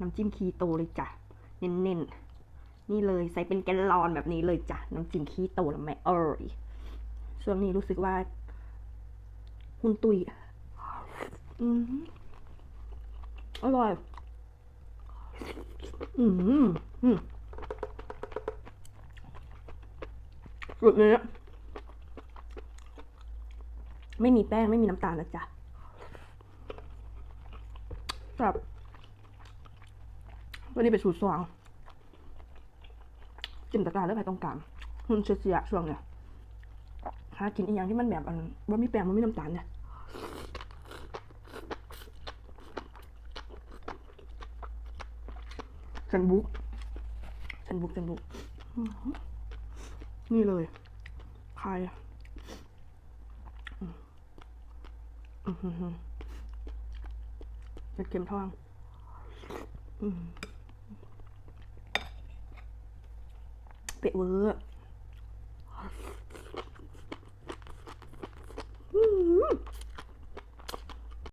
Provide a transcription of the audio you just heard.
น้ำจิ้มคีโตเลยจ้ะ เน้นๆ นี่เลยใส่เป็นแกลลอนแบบนี้เลยจ้ะ น้ำจิ้มคีโตแล้วแม่เอ้ยช่วงนี้รู้สึกว่าหุ่นตุยอืมอร่อย อืมอืมสุดนี้ไม่มีแป้ง ไม่มีน้ำตาลนะจ๊ะแบบ วันนี้เป็นสูตรสว่างจิ้มตะกร้ารแล้วไปตรงกลางหุ่นเสียช่วงเนี้ยหากินอีกอย่างที่มันแบบว่ามีแป้งมันมีน้ำตาลเนี่ยฉันบุกฉันบุกฉันบุกนี่เลยใครอื้อหือเป็นเข็มทอง อืม เปะเวอร์อื้อหือ